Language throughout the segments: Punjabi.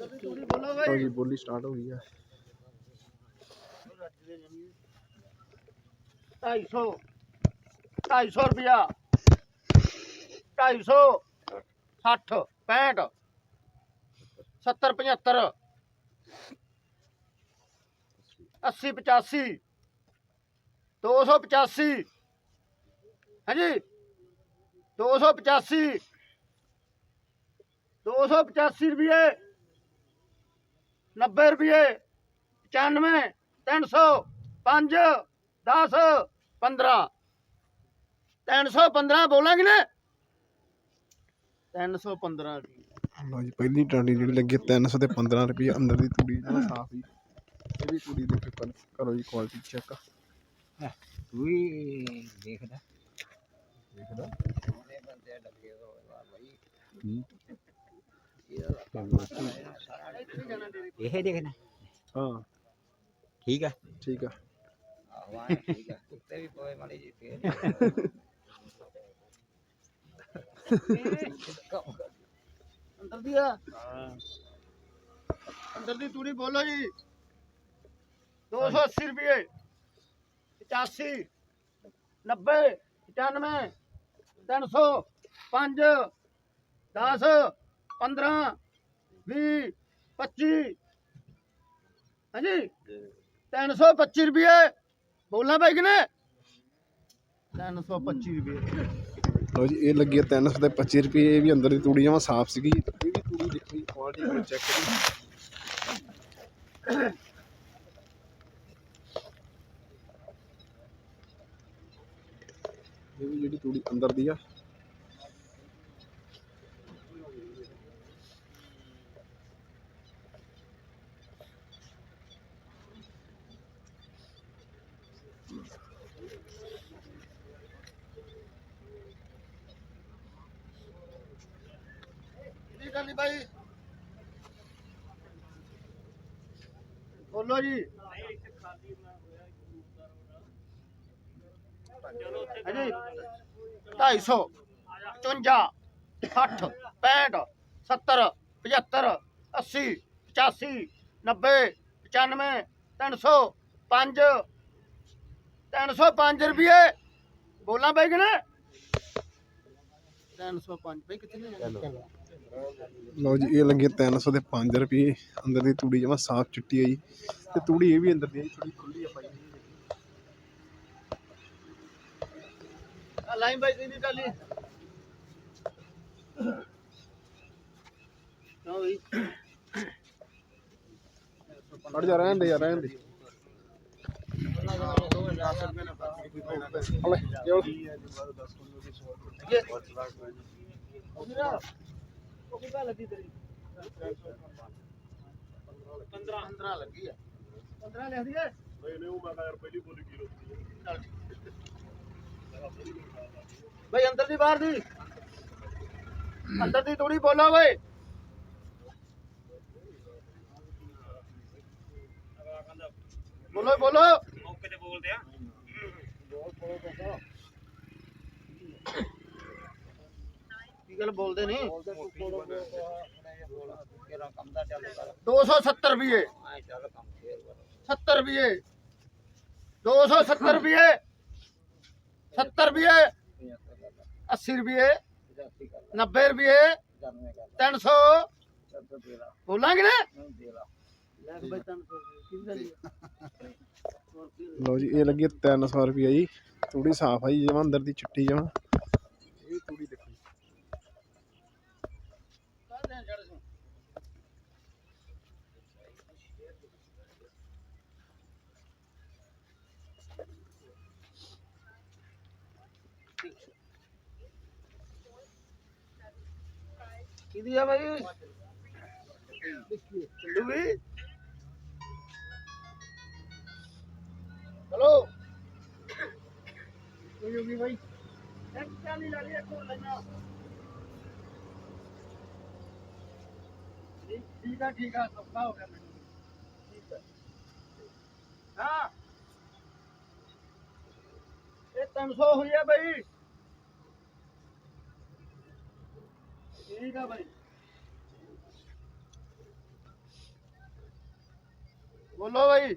तो बोली स्टार्ट हो गई है। ढाई सौ ढाई सौ रुपया। ढाई सौ, सठ, पैंठ, सत्तर, पचहत्तर, अस्सी, पचासी, दो सौ पचासी। है जी, दो सौ पचासी, दो सौ पचासी रुपये। 90 ਰੁਪਏ 95 300 5 10 15 315 ਬੋਲਾਂਗੇ ਨਾ 315 ਲਓ ਜੀ ਪਹਿਲੀ ਟਾਂਡੀ ਜਿਹੜੀ ਲੱਗੀ 300 ਤੇ 15 ਰੁਪਏ ਅੰਦਰ ਦੀ ਤੂੜੀ ਨਾਲ ਸਾਫ਼ ਹੀ ਇਹ ਵੀ ਤੂੜੀ ਦੇ ਪੇਪਰ ਕਰੋ ਜੀ ਕੁਆਲਿਟੀ ਚੈੱਕ ਤੂੰ ਹੀ ਦੇਖਦਾ। ਦੇਖਦਾ। ਬੰਦੇ ਡੱਗੇ ਹੋਏ ਵਾਹ ਭਾਈ ਇਹ ਦੇਖਣਾ। ਹਾਂ। ਠੀਕ ਆ? ਠੀਕ ਆ। ਆਵਾਂ ਠੀਕ ਆ। ਕੁੱਤੇ ਵੀ ਪੋਏ ਮਾੜੀ ਜੀ ਫੇਰ। ਅੰਦਰ ਦੀ ਆ। ਅੰਦਰ ਦੀ ਤੂੜੀ ਬੋਲੋ ਜੀ। 280 ਰੁਪਏ 85 90 95 300 5 10 15 20 25 ਹਾਂਜੀ। 325 ਰੁਪਏ। ਬੋਲਣਾ ਭਾਈ ਕਿ ਨੇ 325 ਰੁਪਏ। ਲਓ ਜੀ, ਇਹ ਲੱਗੀ ਆ 300 ਤੇ 25 ਰੁਪਏ। ਇਹ ਵੀ ਅੰਦਰ ਦੀ ਤੂੜੀ ਜਮਾ ਸਾਫ਼ ਸੀਗੀ। ਇਹ ਵੀ ਤੂੜੀ ਦੇਖੋ ਜੀ ਕੁਆਲਿਟੀ ਕਰੋ ਚੈੱਕ ਕਰੋ ਇਹ ਵੀ ਜਿਹੜੀ ਤੂੜੀ ਅੰਦਰ ਦੀ ਆ। ਕੀ ਕਰਨੀ ਭਾਈ ਬੋਲੋ ਜੀ। ਹਾਂਜੀ। 250 55 60 65 70 75 80 85 90 95 300 5 305 ਰੁਪਏ ਬੋਲਾਂ ਭਾਈ ਕਿ ਨਾ 305 ਭਾਈ ਕਿੱਥੇ ਨੇ? ਲਓ ਜੀ ਇਹ ਲੱਗੀ 300 ਤੇ 5 ਰੁਪਏ। ਅੰਦਰ ਦੀ ਤੂੜੀ ਜਮਾ ਸਾਫ਼ ਚਿੱਟੀ ਹੈ ਜੀ। ਤੇ ਤੂੜੀ ਇਹ ਵੀ ਅੰਦਰ ਦੀ ਥੋੜੀ ਖੁੱਲੀ ਆ ਪਾਈ ਆ ਲਾਈਨ ਬਾਈ ਦੀ ਟਾਲੀ ਕਿਉਂ ਬਈ ਹਟ ਜਾ ਰਹਿਣ ਦੇ ਯਾਰ ਰਹਿਣ ਦੇ। ਹਲੇ ਕਿਉਂ? ਉਹ ਕਿੰਨਾ ਲੱਗੀ ਤੇਰੀ 15 15 ਲੱਗੀ ਆ। 15 ਲਿਖ ਦਈਏ ਨਹੀਂ ਨਹੀਂ ਉਹ ਮੈਂ ਯਾਰ ਪਹਿਲੀ ਬੋਲੀ ਕੀ ਬਈ ਅੰਦਰ ਦੀ ਬਾਹਰ ਦੀ। ਅੰਦਰ ਦੀ ਥੋੜੀ ਬੋਲੋ ਓਏ ਬੋਲੋ ਬੋਲੋ। ਮੌਕੇ ਤੇ ਬੋਲਦੇ ਆ। ਕੀ ਗੱਲ ਬੋਲਦੇ ਕਰ। 270 ਰੁਪਏ। ਆਏ ਚੱਲ ਕੰਮ ਫੇਰ ਕਰ। 70 ਰੁਪਏ। 270 ਰੁਪਏ। 70 ਰੁਪਏ। 80 ਰੁਪਏ। 90 ਰੁਪਏ। 300 ਬੋਲਾਂਗੇ ਨਾ? ਲਓ ਜੀ ਇਹ ਲੱਗੀ 300 ਰੁਪਏ ਜੀ। ਤੂੜੀ ਸਾਫ਼ ਆ ਜੀ ਜਮਾ ਅੰਦਰ ਦੀ ਚਿੱਟੀ ਜਮਾ। ਕਿਹਦੀ ਆ ਭਾਈ ਚੱਲੂ ਵੀ ਚਲੋ ਕੋਈ ਹੋ ਭਾਈ ਇੱਕ ਚਾਲੀ ਲਾ ਲਈ ਇੱਕ ਹੋਰ ਲੈਣਾ ਠੀਕ ਆ ਠੀਕ ਆ, ਸੌਖਾ ਹੋ ਗਿਆ ਮੈਨੂੰ। ਠੀਕ ਹੈ ਹਾਂ। ਇਹ 300 ਹੋਈ ਆ ਭਾਈ ਠੀਕ ਆ ਭਾਈ ਬੋਲੋ ਬਾਈ।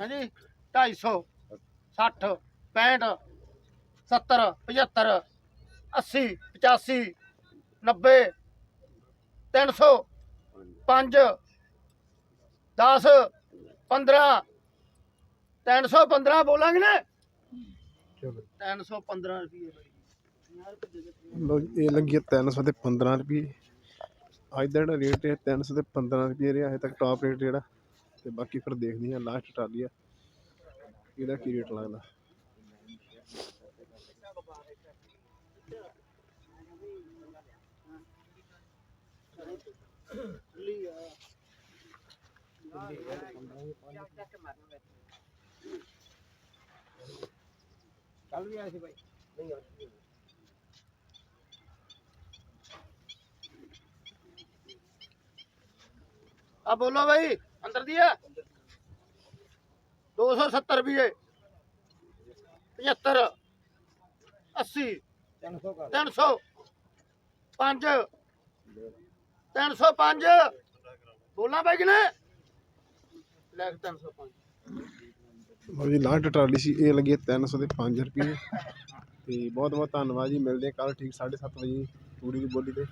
ਹਾਂਜੀ 250 60 65 70 75 80 85 90 300 5 10 15 315 ਬੋਲਾਂਗੇ ਨਾ? ਚਲੋ। 315 ਰੁਪਏ ਬਾਈ। ਲੋ ਇਹ ਲੱਗੀ ਹੈ 300 ਤੇ 15 ਰੁਪਏ। ਅੱਜ ਦਾ ਜਿਹੜਾ ਰੇਟ ਹੈ 300 ਤੇ 15 ਰੁਪਏ ਰਿਹਾ, ਹਜੇ ਤੱਕ ਟਾਪ ਰੇਟ ਜਿਹੜਾ, ਤੇ ਬਾਕੀ ਫਿਰ ਦੇਖਦੇ ਹਾਂ ਲਾਸਟ ਟਰਾਲੀ ਆ। ਇਹਦਾ ਕੀ ਰੇਟ ਲੱਗਦਾ? ਕੱਲ ਵੀ ਆਇਆ ਸੀ ਬਾਈ। ਆ ਬੋਲੋ ਭਾਈ ਅੰਦਰ ਦੀ ਆ। 270 ਰੁਪਏ 75 80 300 300 5 305 ਬੋਲਾਂ ਬਾਈ ਕਿਨੇ ਲੈ 305 ਲਓ ਜੀ ਲਾਸਟ ਟਰਾਲੀ ਸੀ, ਇਹ ਲੱਗੀ ਹੈ 300 ਤੇ 5 ਰੁਪਏ ਤੇ ਬਹੁਤ ਬਹੁਤ ਧੰਨਵਾਦ ਜੀ, ਮਿਲਦੇ ਕੱਲ ਠੀਕ 7:30 ਵਜੇ ਪੂਰੀ ਦੀ ਬੋਲੀ ਤੇ।